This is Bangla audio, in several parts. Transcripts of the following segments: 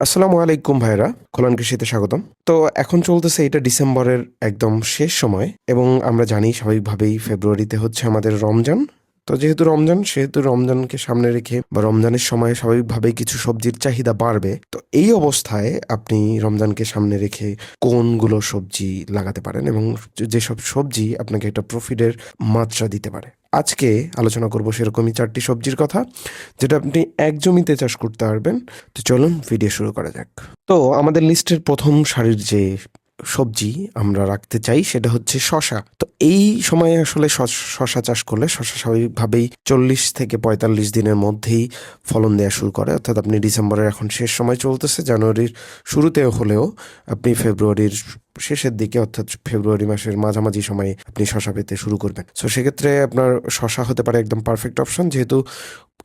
আসসালামু আলাইকুম ভাইরা খোলান কৃষিতে স্বাগতম। তো এখন চলতেছে এটা ডিসেম্বরের একদম শেষ সময় এবং আমরা জানি স্বাভাবিকভাবেই ফেব্রুয়ারিতে হচ্ছে আমাদের রমজান। তো যেহেতু রমজান, সেহেতু রমজানকে সামনে রেখে বা রমজানের সময় স্বাভাবিকভাবেই কিছু সবজির চাহিদা বাড়বে। তো এই অবস্থায় আপনি রমজানকে সামনে রেখে কোনগুলো সবজি লাগাতে পারেন এবং যেসব সবজি আপনাকে একটা প্রফিটের মাত্রা দিতে পারে? আজকে আলোচনা করব সেরকমই চারটি সবজির কথা, যেটা আপনি এক জমিতে চাষ করতে পারবেন। তো চলুন ভিডিও শুরু করা যাক। তো আমাদের লিস্টের প্রথম সারির যে সবজি আমরা রাখতে চাই, সেটা হচ্ছে শশা তো এই সময়ে আসলে শশা চাষ করলে শশা স্বাভাবিকভাবেই চল্লিশ থেকে পঁয়তাল্লিশ দিনের মধ্যেই ফলন দেওয়া শুরু করে। অর্থাৎ আপনি ডিসেম্বরের এখন শেষ সময় চলতেছে, জানুয়ারির শুরুতেও হলেও আপনি ফেব্রুয়ারির শেষের দিকে, অর্থাৎ ফেব্রুয়ারি মাসের মাঝামাঝি সময়ে আপনি শশা পেতে শুরু করবেন। সো সেক্ষেত্রে আপনার শশা হতে পারে একদম পারফেক্ট অপশন যেহেতু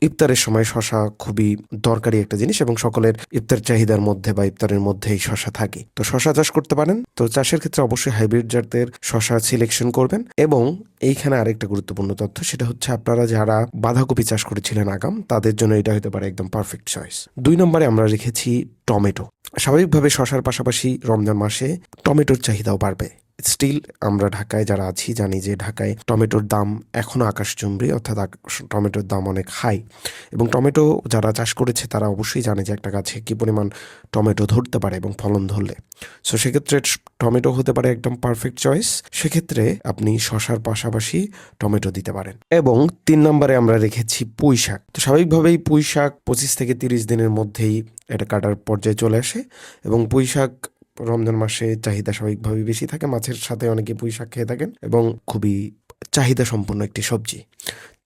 ইফতারের সময় শশা খুবই দরকারি একটা জিনিস এবং সকলের ইফতার চাহিদার মধ্যে বা ইফতারের মধ্যে এই শশা থাকে। তো শশা চাষ করতে পারেন। তো চাষের ক্ষেত্রে অবশ্যই হাইব্রিড জাতের শশা সিলেকশন করবেন এবং এইখানে আরেকটা গুরুত্বপূর্ণ তথ্য, সেটা হচ্ছে আপনারা যারা বাঁধাকপি চাষ করেছিলেন আগাম, তাদের জন্য এটা হতে পারে একদম পারফেক্ট চয়েস দুই নম্বরে আমরা রেখেছি টমেটো। স্বাভাবিকভাবে শশার পাশাপাশি রমজান মাসে টমেটোর চাহিদাও বাড়বে। স্টিল আমরা ঢাকায় যারা আছি, জানি যে ঢাকায় টমেটোর দাম এখনও আকাশচুম্বী অর্থাৎ টমেটোর দাম অনেক হাই। এবং টমেটো যারা চাষ করেছে, তারা অবশ্যই জানে যে একটা গাছে কী পরিমাণ টমেটো ধরতে পারে এবং ফলন ধরলে। সো সেক্ষেত্রে টমেটো হতে পারে একদম পারফেক্ট চয়েস সেক্ষেত্রে আপনি শশার পাশাপাশি টমেটো দিতে পারেন। এবং তিন নম্বরে আমরা রেখেছি পুঁই শাক। তো স্বাভাবিকভাবেই পুঁই শাক পঁচিশ থেকে তিরিশ দিনের মধ্যেই এটা কাটার পর্যায়ে চলে আসে। এবং পুঁই শাক রমজান মাসে চাহিদা স্বাভাবিকভাবে বেশি থাকে, মাছের সাথে অনেকে পুঁই শাক খেয়ে থাকেন এবং খুবই চাহিদা সম্পন্ন একটি সবজি।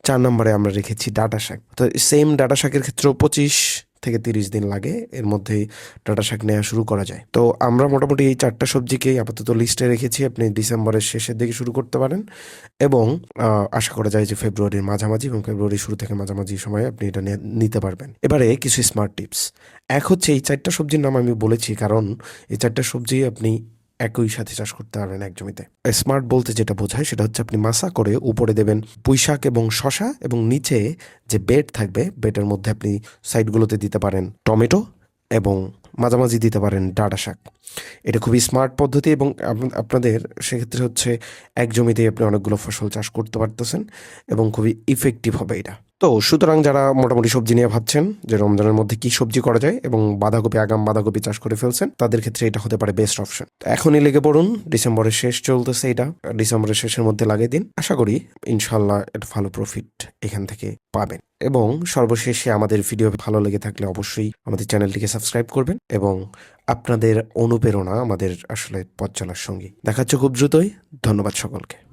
চার নম্বরে আমরা রেখেছি ডাটা শাক। তো সেম ডাটা শাকের ক্ষেত্রেও পঁচিশ থেকে তিরিশ দিন লাগে, এর মধ্যে টাটা শাক নেওয়া শুরু করা যায়। তো আমরা মোটামুটি এই চারটা সবজিকেই আপাতত লিস্টে রেখেছি, আপনি ডিসেম্বরের শেষের দিকে শুরু করতে পারেন। এবং আশা করা যায় যে ফেব্রুয়ারির মাঝামাঝি এবং ফেব্রুয়ারির শুরু থেকে মাঝামাঝি সময়ে আপনি এটা নিতে পারবেন। এবারে কিছু স্মার্ট টিপস এক হচ্ছে এই চারটা সবজির নাম আমি বলেছি, কারণ এই চারটা সবজি আপনি একই সাথে চাষ করতে পারবেন এক জমিতে। স্মার্ট বলতে যেটা বোঝায় সেটা হচ্ছে আপনি মাসা করে উপরে দেবেন পুঁইশাক এবং শশা এবং নিচে যে বেড থাকবে, বেডের মধ্যে আপনি সাইডগুলোতে দিতে পারেন টমেটো এবং মাঝামাঝি দিতে পারেন ডাটা শাক। এটা খুবই স্মার্ট পদ্ধতি এবং আপনাদের সেক্ষেত্রে হচ্ছে এক জমিতেই আপনি অনেকগুলো ফসল চাষ করতে পারতেছেন এবং খুবই ইফেক্টিভ হবে এটা। তো সুতরাং যারা মোটামুটি সবজি নিয়ে ভাবছেন যে রমজানের মধ্যে কি সবজি করা যায় এবং বাঁধাকপি, আগাম বাঁধাকপি চাষ করে ফেলছেন, তাদের ক্ষেত্রে এটা হতে পারে বেস্ট অপশন এখনই লেগে পড়ুন, ডিসেম্বরের শেষ চলতেছে এটা, ডিসেম্বরের শেষের মধ্যে লাগিয়ে দিন। আশা করি ইনশাল্লাহ এটা ভালো প্রফিট এখান থেকে পাবেন। এবং সর্বশেষে আমাদের ভিডিও ভালো লেগে থাকলে অবশ্যই আমাদের চ্যানেলটিকে সাবস্ক্রাইব করবেন এবং আপনাদের অনুপ্রেরণা আমাদের আসলে পথ চলার সঙ্গী। দেখাচ্ছে খুব দ্রুতই। ধন্যবাদ সকলকে।